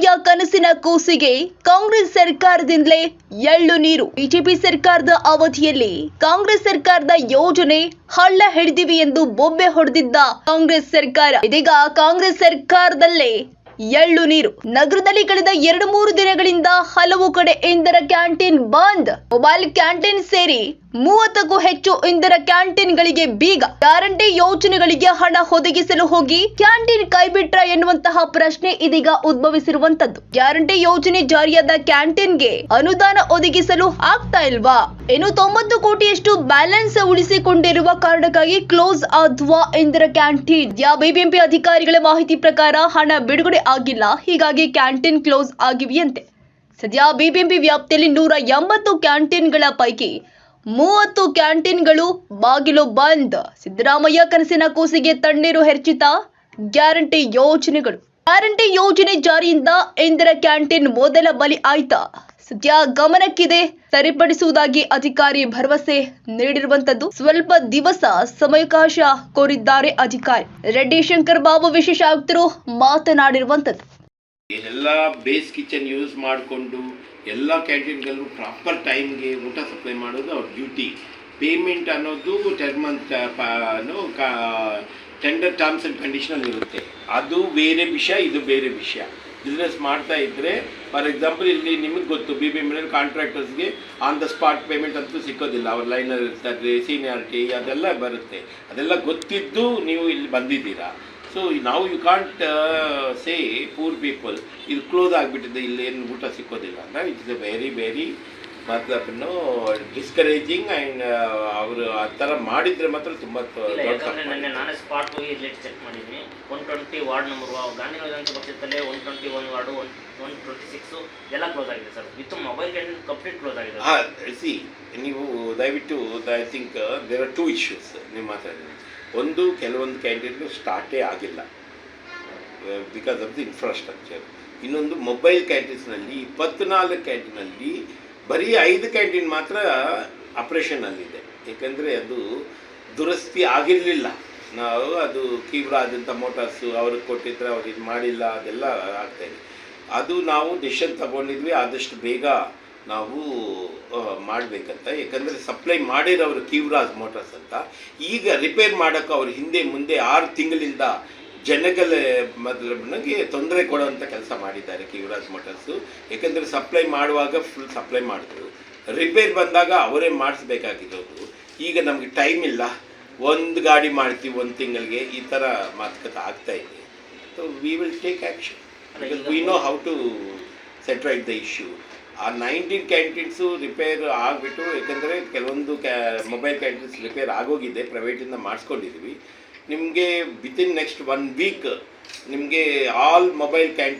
ಸಿದ್ದರಾಮಯ್ಯ ಕನಸಿನ ಕೂಸಿಗೆ ಕಾಂಗ್ರೆಸ್ ಸರ್ಕಾರದಿಂದಲೇ ಎಳ್ಳು ನೀರು. ಬಿಜೆಪಿ ಸರ್ಕಾರದ ಅವಧಿಯಲ್ಲಿ ಕಾಂಗ್ರೆಸ್ ಸರ್ಕಾರದ ಯೋಜನೆ ಹಳ್ಳ ಹಿಡಿದಿವಿ ಎಂದು ಬೊಬ್ಬೆ ಹೊಡೆದಿದ್ದ ಕಾಂಗ್ರೆಸ್ ಸರ್ಕಾರ. ಇದೀಗ ಕಾಂಗ್ರೆಸ್ ಸರ್ಕಾರದಲ್ಲೇ ಎಳ್ಳು ನೀರು. ನಗರದಲ್ಲಿ ಕಳೆದ ಎರಡು ಮೂರು ದಿನಗಳಿಂದ ಹಲವು ಕಡೆ ಇಂದರ ಕ್ಯಾಂಟೀನ್ ಬಂದ್. ಮೊಬೈಲ್ ಕ್ಯಾಂಟೀನ್ ಸೇರಿ ಮೂವತ್ತಕ್ಕೂ ಹೆಚ್ಚು ಇಂದಿರ ಕ್ಯಾಂಟೀನ್ಗಳಿಗೆ ಬೀಗ. ಗ್ಯಾರಂಟಿ ಯೋಜನೆಗಳಿಗೆ ಹಣ ಒದಗಿಸಲು ಹೋಗಿ ಕ್ಯಾಂಟೀನ್ ಕೈಬಿಟ್ರ ಎನ್ನುವಂತಹ ಪ್ರಶ್ನೆ ಇದೀಗ ಉದ್ಭವಿಸಿರುವಂತದ್ದು ಗ್ಯಾರಂಟಿ ಯೋಜನೆ ಜಾರಿಯಾದ ಕ್ಯಾಂಟೀನ್ಗೆ ಅನುದಾನ ಒದಗಿಸಲು ಆಗ್ತಾ ಇಲ್ವಾ? ಇನ್ನು ತೊಂಬತ್ತು ಕೋಟಿಯಷ್ಟು ಬ್ಯಾಲೆನ್ಸ್ ಉಳಿಸಿಕೊಂಡಿರುವ ಕಾರಣಕ್ಕಾಗಿ ಕ್ಲೋಸ್ ಆದ್ವಾ ಇಂದಿರ ಕ್ಯಾಂಟೀನ್. ಯಾ ಬಿಬಿಎಂಪಿ ಅಧಿಕಾರಿಗಳ ಮಾಹಿತಿ ಪ್ರಕಾರ ಹಣ ಬಿಡುಗಡೆ ಆಗಿಲ್ಲ. ಹೀಗಾಗಿ ಕ್ಯಾಂಟೀನ್ ಕ್ಲೋಸ್ ಆಗಿವೆಯಂತೆ. ಸದ್ಯ ಬಿಬಿಎಂಪಿ ವ್ಯಾಪ್ತಿಯಲ್ಲಿ ನೂರ ಎಂಬತ್ತು ಕ್ಯಾಂಟೀನ್ಗಳ ಪೈಕಿ ಮೂವತ್ತು ಕ್ಯಾಂಟೀನ್ಗಳು ಬಾಗಿಲು ಬಂದ್. ಸಿದ್ದರಾಮಯ್ಯ ಕನಸಿನ ಕೂಸಿಗೆ ತಣ್ಣೀರು ಹೆಚ್ಚಿತ ಗ್ಯಾರಂಟಿ ಯೋಜನೆಗಳು. ಗ್ಯಾರಂಟಿ ಯೋಜನೆ ಜಾರಿಯಿಂದ ಇಂದಿರ ಕ್ಯಾಂಟೀನ್ ಮೊದಲ ಬಲಿ ಆಯ್ತ. ಸದ್ಯ ಗಮನಕ್ಕಿದೆ. ಸರಿಪಡಿಸುವುದಾಗಿ ಅಧಿಕಾರಿ ಭರವಸೆ ನೀಡಿರುವಂತದ್ದು. ಸ್ವಲ್ಪ ದಿವಸ ಸಮಯಕಾಶ ಕೋರಿದ್ದಾರೆ ಅಧಿಕಾರಿ. ರೆಡ್ಡಿ ಶಂಕರ್ ಬಾಬು ವಿಶೇಷ ಆಯುಕ್ತರು ಮಾತನಾಡಿರುವಂತದ್ದು. ಬೇಸ್ ಕಿಚನ್ ಯೂಸ್ ಮಾಡಿಕೊಂಡು ಎಲ್ಲ ಕ್ಯಾಂಟೀನ್ಗಳಲ್ಲೂ ಪ್ರಾಪರ್ ಟೈಮ್ಗೆ ಊಟ ಸಪ್ಲೈ ಮಾಡೋದು ಅವ್ರ ಡ್ಯೂಟಿ ಪೇಮೆಂಟ್ ಅನ್ನೋದು ten month tender terms and ಕಂಡೀಷನಲ್ಲಿ ಇರುತ್ತೆ. ಅದು ಬೇರೆ ವಿಷಯ, ಇದು ಬೇರೆ ವಿಷಯ. ಬಿಸ್ನೆಸ್ ಮಾಡ್ತಾ ಇದ್ದರೆ ಫಾರ್ ಎಕ್ಸಾಂಪಲ್ ಇಲ್ಲಿ ನಿಮಗೆ ಗೊತ್ತು ಬಿ ಬಿ ಎಂ ಕಾಂಟ್ರಾಕ್ಟರ್ಸ್ಗೆ ಆನ್ ದ ಸ್ಪಾಟ್ ಪೇಮೆಂಟ್ ಅಂತೂ ಸಿಕ್ಕೋದಿಲ್ಲ. ಅವ್ರ ಲೈನಲ್ಲಿ ಇರ್ತಾರೆ ಸೀನಿಯಾರಿಟಿ ಅದೆಲ್ಲ ಬರುತ್ತೆ. ಅದೆಲ್ಲ ಗೊತ್ತಿದ್ದು ನೀವು ಇಲ್ಲಿ ಬಂದಿದ್ದೀರಾ. ಸೊ ನಾವು you can't say poor people ಇದು ಕ್ಲೋಸ್ ಆಗಿಬಿಟ್ಟಿದೆ, ಇಲ್ಲಿ ಏನು ಊಟ ಸಿಕ್ಕೋದಿಲ್ಲ. ಅಂತ ಇಟ್ಸ್ ಎ ವೆರಿ ವೆರಿ ಮತ್ಲಬ್ನು ಡಿಸ್ಕರೇಜಿಂಗ್ ಆ್ಯಂಡ್ ಅವರು ಆ ಥರ ಮಾಡಿದರೆ ಮಾತ್ರ ತುಂಬ ಯಾಕಂದ್ರೆ ನಿನ್ನೆ ನಾನೇ ಸ್ಪಾಟ್ ಹೋಗಿ ಇಲ್ಲಿ ಚೆಕ್ ಮಾಡಿದ್ದೀನಿ one twenty ward number Gandhinagar ವಿಧಾನಸಭಾ ಪಕ್ಷದಲ್ಲೇ one twenty one ward one one twenty six ಎಲ್ಲ ಕ್ಲೋಸ್ ಆಗಿದೆ sir with mobile canteen complete close ಆಗಿದೆ ಹಾಂ ಸಿ ನೀವು ದಯವಿಟ್ಟು I think there are two issues ನೀವು ಮಾತಾಡಿದ್ರೆ ಒಂದು ಕೆಲವೊಂದು ಕ್ಯಾಂಟೀನ್ ಸ್ಟಾರ್ಟೇ ಆಗಿಲ್ಲ. ಬಿಕಾಸ್ ಆಫ್ ದಿ ಇನ್ಫ್ರಾಸ್ಟ್ರಕ್ಚರ್ ಇನ್ನೊಂದು ಮೊಬೈಲ್ ಕ್ಯಾಂಟೀನ್ಸ್ನಲ್ಲಿ ಇಪ್ಪತ್ನಾಲ್ಕು ಕ್ಯಾಂಟೀನಲ್ಲಿ ಬರೀ ಐದು ಕ್ಯಾಂಟೀನ್ ಮಾತ್ರ ಆಪ್ರೇಷನಲ್ಲಿದೆ ಏಕೆಂದರೆ ಅದು ದುರಸ್ತಿ ಆಗಿರಲಿಲ್ಲ. ನಾವು ಅದು ತೀವ್ರ ಆದಂಥ ಮೋಟಾರ್ಸು ಅವ್ರಿಗೆ ಕೊಟ್ಟಿದ್ರೆ ಅವ್ರು ಇದು ಮಾಡಿಲ್ಲ, ಅದೆಲ್ಲ ಆಗ್ತಾಯಿದೆ ಅದು ನಾವು ಡಿಶನ್ ತಗೊಂಡಿದ್ವಿ, ಆದಷ್ಟು ಬೇಗ ನಾವು ಮಾಡಬೇಕಂತ. ಯಾಕಂದರೆ ಸಪ್ಲೈ ಮಾಡಿರೋರು ಕೀವ್ರಾಜ್ ಮೋಟರ್ಸ್ ಅಂತ. ಈಗ ರಿಪೇರ್ ಮಾಡೋಕ್ಕೆ ಅವ್ರು ಹಿಂದೆ ಮುಂದೆ ಆರು ತಿಂಗಳಿಂದ ಜನಗಳ ಮೊದಲಿಗೆ ತೊಂದರೆ ಕೊಡುವಂಥ ಕೆಲಸ ಮಾಡಿದ್ದಾರೆ ಕಿವರಾಜ್ ಮೋಟರ್ಸು. ಏಕೆಂದರೆ ಸಪ್ಲೈ ಮಾಡುವಾಗ ಫುಲ್ ಸಪ್ಲೈ ಮಾಡಿದ್ರು. ರಿಪೇರ್ ಬಂದಾಗ ಅವರೇ ಮಾಡಿಸ್ಬೇಕಾಗಿರೋದು ಈಗ ನಮಗೆ ಟೈಮ್ ಇಲ್ಲ. ಒಂದು ಗಾಡಿ ಮಾಡ್ತೀವಿ ಒಂದು ತಿಂಗಳಿಗೆ ಈ ಥರ ಮಾತುಕತೆ ಆಗ್ತಾ ಇದೆ. So we will take action because we know how to set right the issue ಆ ನೈನ್ಟೀನ್ ಕ್ಯಾಂಟೀನ್ಸು ರಿಪೇರ್ ಆಗಿಬಿಟ್ಟು ಏಕೆಂದರೆ ಕೆಲವೊಂದು ಕ್ಯಾ ಮೊಬೈಲ್ ಕ್ಯಾಂಟೀನ್ಸ್ ರಿಪೇರ್ ಆಗೋಗಿದೆ. ಪ್ರೈವೇಟಿಂದ ಮಾಡಿಸ್ಕೊಂಡಿದ್ದೀವಿ ನಿಮಗೆ ವಿತಿನ್ ನೆಕ್ಸ್ಟ್ ಒನ್ ವೀಕ್ ನಿಮಗೆ ಆಲ್ ಮೊಬೈಲ್ ಕ್ಯಾಂಟೀನ್